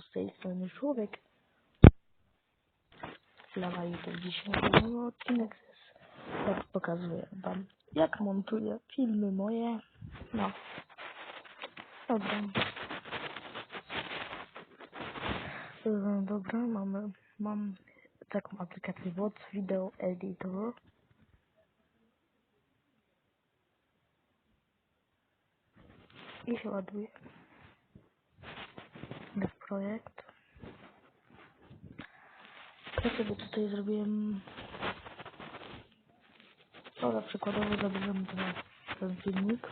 Z tej strony człowiek. Lawa YouTube dzisiaj nagrywamy odcinek jak pokazuję wam, jak montuję filmy moje. No. Dobra. Yy, Dobra, mamy, mam taką aplikację WOC Video Editor. I się ładuje. Jest projekt. Ja sobie tutaj zrobiłem... Dobra, przykładowo zabierzemy ten, ten filmik.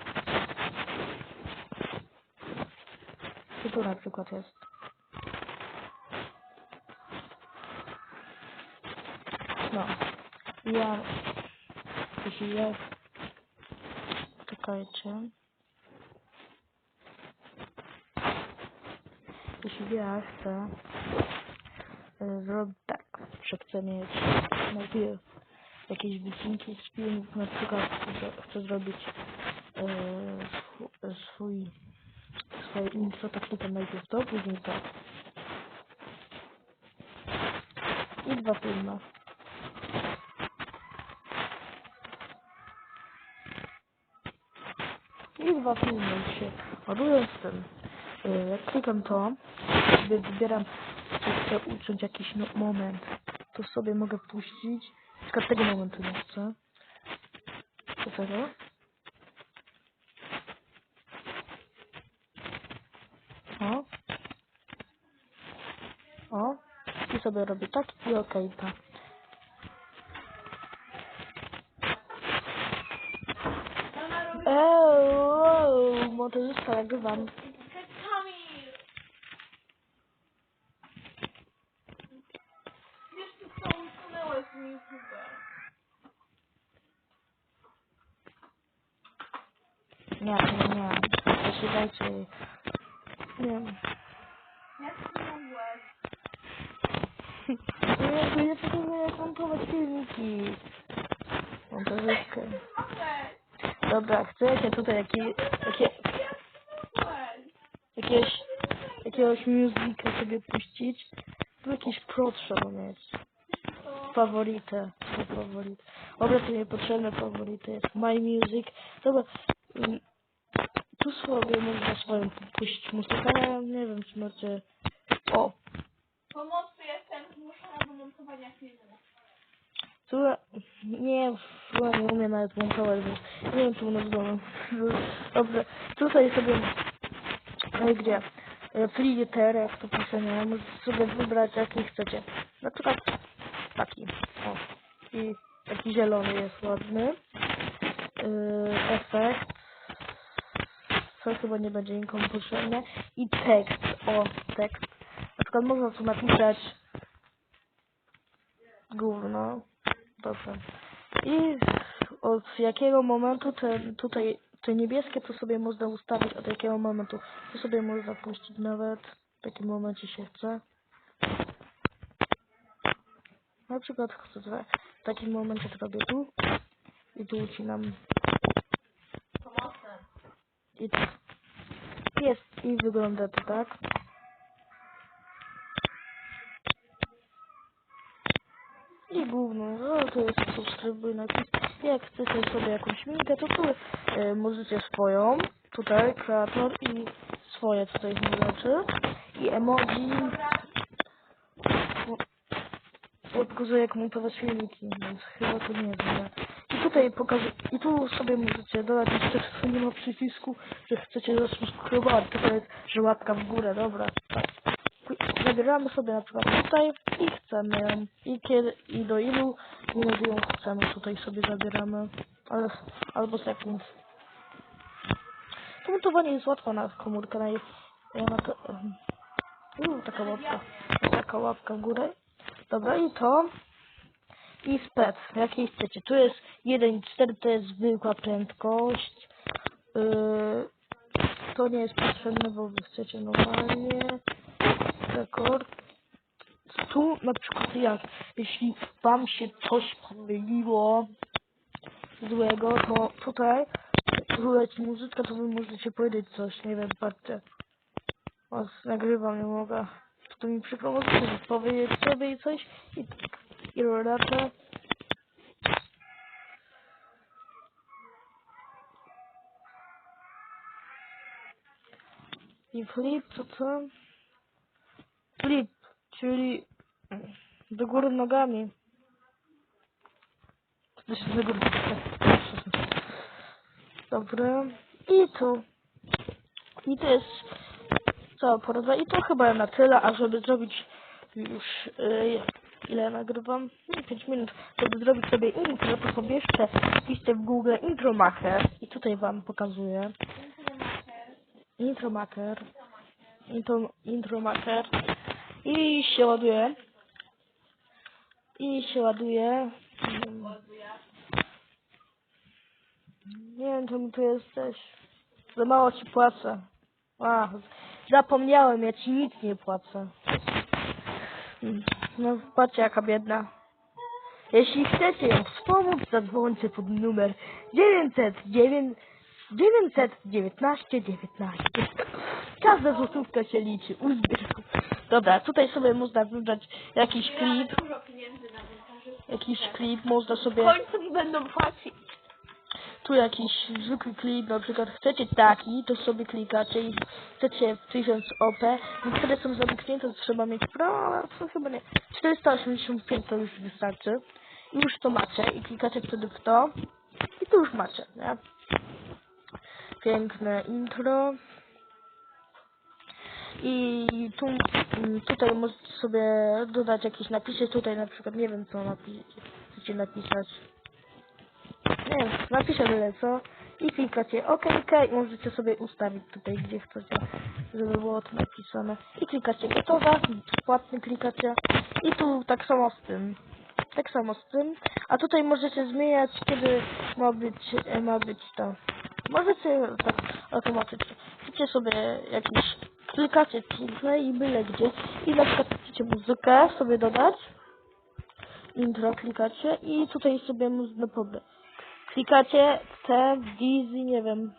I tu na przykład jest. No. Ja... Jeśli ja... Czekajcie. Jeśli ja chcę e, zrobić tak, że chcę mieć najpierw jakieś wycinki z filmów, na przykład chcę, zrobić e, e, swój swoje intro, klikam najpierw to, później to. I dwa filmy. I dwa filmy się ładują z tym. Y, Jak klikam to, sobie wybieram, czy chcę uciąć jakiś no moment, to sobie mogę puścić. Przykład tego momentu nie chcę. Do tego. O. O. I sobie robię tak i okej, tak. Eee, montażysta nagrywam. Kamil! Wiesz ty co, usunęłeś mi YouTube. Nie, nie, nie. Jeśli dajcie. Nie wiem. Jak ty mogłeś? No jakby ja potrzebuję montować filmiki. Montażystkę. Okej, Dobra, chcecie tutaj jakie, jakie, jakieś, jakiegoś muzyka sobie puścić? Tu jakieś pro trzeba mieć. To faworyte. Dobra, to niepotrzebne faworyte jest My Music. Dobra. Tu sobie można swoją puścić muzykę, ale nie wiem czy macie... O! pomocy jestem zmuszona do montowania filmu. Tu nie, chyba nie umiem nawet montować, bo nie wiem, czy nas domu. Dobrze, tutaj sobie, no i gdzie? E, Filter, jak to pisze, nie? Możecie sobie wybrać, jaki chcecie. Na przykład taki, o. I taki zielony jest ładny. Yy, efekt. Co chyba nie będzie nikomu potrzebne. I tekst, o, tekst. Na przykład można tu napisać gówno. Dobrze. I od jakiego momentu te, tutaj te niebieskie to sobie można ustawić od jakiego momentu. To sobie można puścić nawet w jakim momencie się chce. Na przykład chcę w takim momencie to robię tu i tu ucinam. Jest i wygląda to tak. I główną, no to jest subskrybuj napis. Jak chcecie sobie jakąś minkę, to tu e, możecie swoją, tutaj kreator i swoje tutaj rzeczy. I emoji. Pokazuję jak montować filmiki, więc chyba to nie wiem. I tutaj pokażę, i tu sobie możecie dodać jeszcze, nie ma przycisku, że chcecie zasubskrybować, tylko jest, że łapka w górę, dobra. Zabieramy sobie na przykład tutaj i chcemy ją. I kiedy i do ilu minut ją chcemy tutaj sobie zabieramy. Ale, albo sekund. To montowanie jest łatwe na komórkę. Na, na to, um, taka łapka. Taka łapka w górę. Dobra i to. I spec, jakiej chcecie. Tu jest 1.4, to jest zwykła prędkość. Yy, to nie jest potrzebne, bo wy chcecie normalnie rekord. Tu na przykład jak, jeśli wam się coś pomyliło złego, to tutaj tu leci muzyczka, to wy możecie powiedzieć coś, nie wiem, patrzcie. O, nagrywam, nie mogę. To mi coś powiedzieć sobie coś i, i. I flip to co? Flip, czyli do góry nogami. To się do góry Dobra. I tu. I to jest cała. I to chyba na tyle, a żeby zrobić już yy, ile nagrywam? 5 minut. Żeby zrobić sobie intro, to sobie jeszcze wpiszcie w Google Intromacher. I tutaj wam pokazuję. Intromacher. Intro, Intromacher. I się ładuje. I się ładuje. Nie wiem, czemu tu jesteś. Za mało ci płacę. A, zapomniałem, ja ci nic nie płacę. No, patrzcie jaka biedna. Jeśli chcecie ją wspomóc, zadzwońcie pod numer 909 919 19. Każda złotówka się liczy. Dobra, tutaj sobie można wybrać jakiś klip. Jakiś klip można W sobie... końcu mi będą płacić. Tu jakiś zwykły klip, na przykład chcecie taki, to sobie klikacie i chcecie 1000 OP, niektóre są zamknięte, to trzeba mieć pro, ale to chyba nie, 485 to już wystarczy. I już to macie i klikacie wtedy w to i to już macie, nie? Piękne intro. I tu, tutaj możecie sobie dodać jakieś napisy, tutaj na przykład nie wiem co napi chcecie napisać. Nie wiem, napiszę tyle co i klikacie OK i możecie sobie ustawić tutaj gdzie chcecie, żeby było to napisane. I klikacie gotowe, płatny klikacie i tu tak samo z tym. Tak samo z tym. A tutaj możecie zmieniać kiedy ma być, e, ma być to. Możecie tak automatycznie. Chcecie sobie jakiś klikacie play i byle gdzie i na przykład chcecie muzykę sobie dodać intro klikacie i tutaj sobie można pobrać. Klikacie te Dizzy, nie wiem.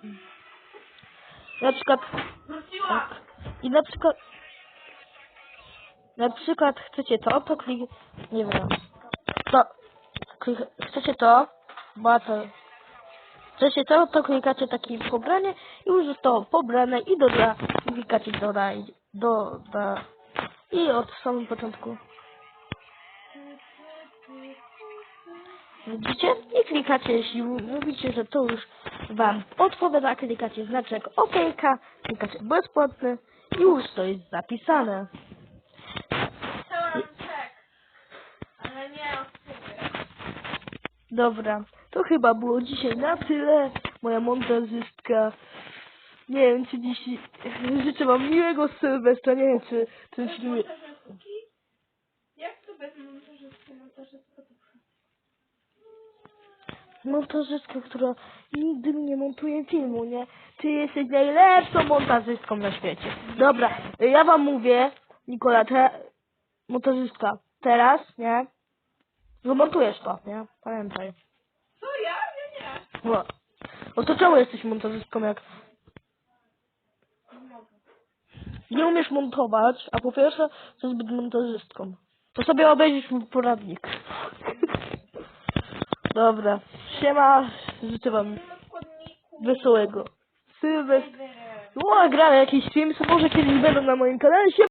Na przykład tak. I na przykład na przykład chcecie to, to klik nie wiem. To klik, chcecie to, bo to chcecie to, to klikacie takie pobranie i już zostało pobrane i doda klikacie dodaj doda i od samego początku Widzicie? I klikacie, jeśli mówicie, że to już Wam odpowiada, klikacie znaczek OK, klikacie bezpłatny i już to jest zapisane. Chciałam czek. Ale nie. Dobra, to chyba było dzisiaj na tyle. Moja montażystka. Nie wiem, czy dziś życzę Wam miłego Sylwestra. Nie wiem, czy czy? Jak to bez montażystki? Montażystka to montażystka, która nigdy nie montuje filmu, nie? Ty jesteś najlepszą montażystką na świecie. Dobra, ja wam mówię, Nikola, te montażystka, teraz, nie? Zamontujesz to, nie? Pamiętaj. Co ja? Ja nie. No, no to czemu jesteś montażystką, jak nie umiesz montować, a po pierwsze, to zbyt montażystką. To sobie obejrzysz mój poradnik. Dobra, siema, życzę wam wesołego. Sylwestra. No, a gramy jakieś filmy, co może kiedyś będą na moim kanale. Siema.